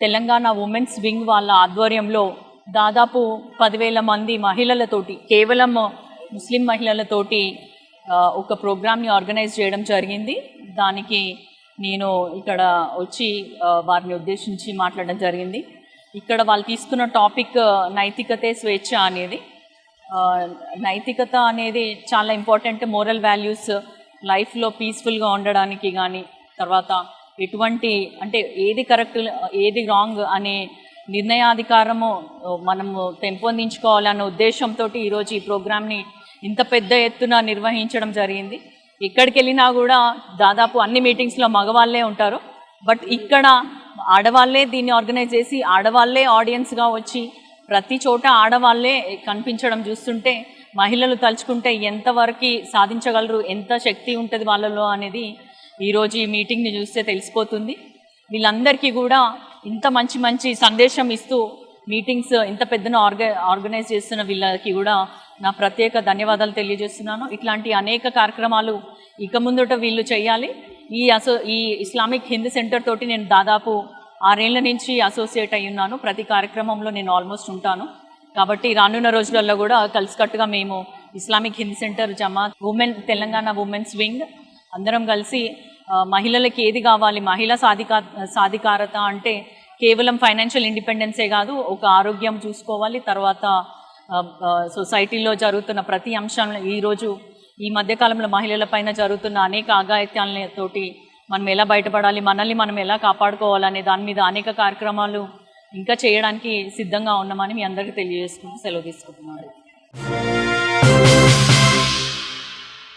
Telangana women's wing వాళ్ళ ఆధ్వర్యంలో దాదాపు పదివేల మంది మహిళలతోటి కేవలం ముస్లిం మహిళలతోటి ఒక ప్రోగ్రామ్ని ఆర్గనైజ్ చేయడం జరిగింది. దానికి నేను ఇక్కడ వచ్చి వారిని ఉద్దేశించి మాట్లాడడం జరిగింది. ఇక్కడ వాళ్ళు తీసుకున్న టాపిక్ నైతికతే స్వేచ్ఛ అనేది నైతికత అనేది చాలా ఇంపార్టెంట్ మోరల్ వాల్యూస్ లైఫ్లో పీస్ఫుల్గా ఉండడానికి కానీ తర్వాత ఎటువంటి అంటే ఏది కరెక్ట్ ఏది రాంగ్ అనే నిర్ణయాధికారము మనము పెంపొందించుకోవాలన్న ఉద్దేశంతో ఈరోజు ఈ ప్రోగ్రామ్ని ఇంత పెద్ద ఎత్తున నిర్వహించడం జరిగింది. ఎక్కడికి వెళ్ళినా కూడా దాదాపు అన్ని మీటింగ్స్లో మగవాళ్ళే ఉంటారు. బట్ ఇక్కడ ఆడవాళ్ళే దీన్ని ఆర్గనైజ్ చేసి ఆడవాళ్ళే ఆడియన్స్గా వచ్చి ప్రతి చోట ఆడవాళ్ళే కనిపించడం చూస్తుంటే మహిళలు తలుచుకుంటే ఎంతవరకు సాధించగలరు ఎంత శక్తి ఉంటుంది వాళ్ళలో అనేది ఈరోజు ఈ మీటింగ్ని చూస్తే తెలిసిపోతుంది. వీళ్ళందరికీ కూడా ఇంత మంచి మంచి సందేశం ఇస్తూ మీటింగ్స్ ఇంత పెద్దన ఆర్గ ఆర్గనైజ్ చేస్తున్న వీళ్ళకి కూడా నా ప్రత్యేక ధన్యవాదాలు తెలియజేస్తున్నాను. ఇట్లాంటి అనేక కార్యక్రమాలు ఇక ముందుట వీళ్ళు చేయాలి. ఈ అసో ఈ ఇస్లామిక్ హిందీ సెంటర్ తోటి నేను దాదాపు ఆరేళ్ళ నుంచి అసోసియేట్ అయి ఉన్నాను. ప్రతి కార్యక్రమంలో నేను ఆల్మోస్ట్ ఉంటాను. కాబట్టి రానున్న రోజులలో కూడా కలిసికట్టుగా మేము Islamic Hindi centre Jamaat women Telangana women's wing అందరం కలిసి మహిళలకి ఏది కావాలి? మహిళా సాధికా సాధికారత అంటే కేవలం ఫైనాన్షియల్ ఇండిపెండెన్సే కాదు ఒక ఆరోగ్యం చూసుకోవాలి. తర్వాత సొసైటీలో జరుగుతున్న ప్రతి అంశంలో ఈరోజు ఈ మధ్యకాలంలో మహిళల పైన జరుగుతున్న అనేక ఆగాయత్యాలతోటి మనం ఎలా బయటపడాలి? మనల్ని మనం ఎలా కాపాడుకోవాలనే దాని మీద అనేక కార్యక్రమాలు ఇంకా చేయడానికి సిద్ధంగా ఉన్నామని మీ అందరికీ తెలియజేసుకుని సెలవు తీసుకుంటున్నాను.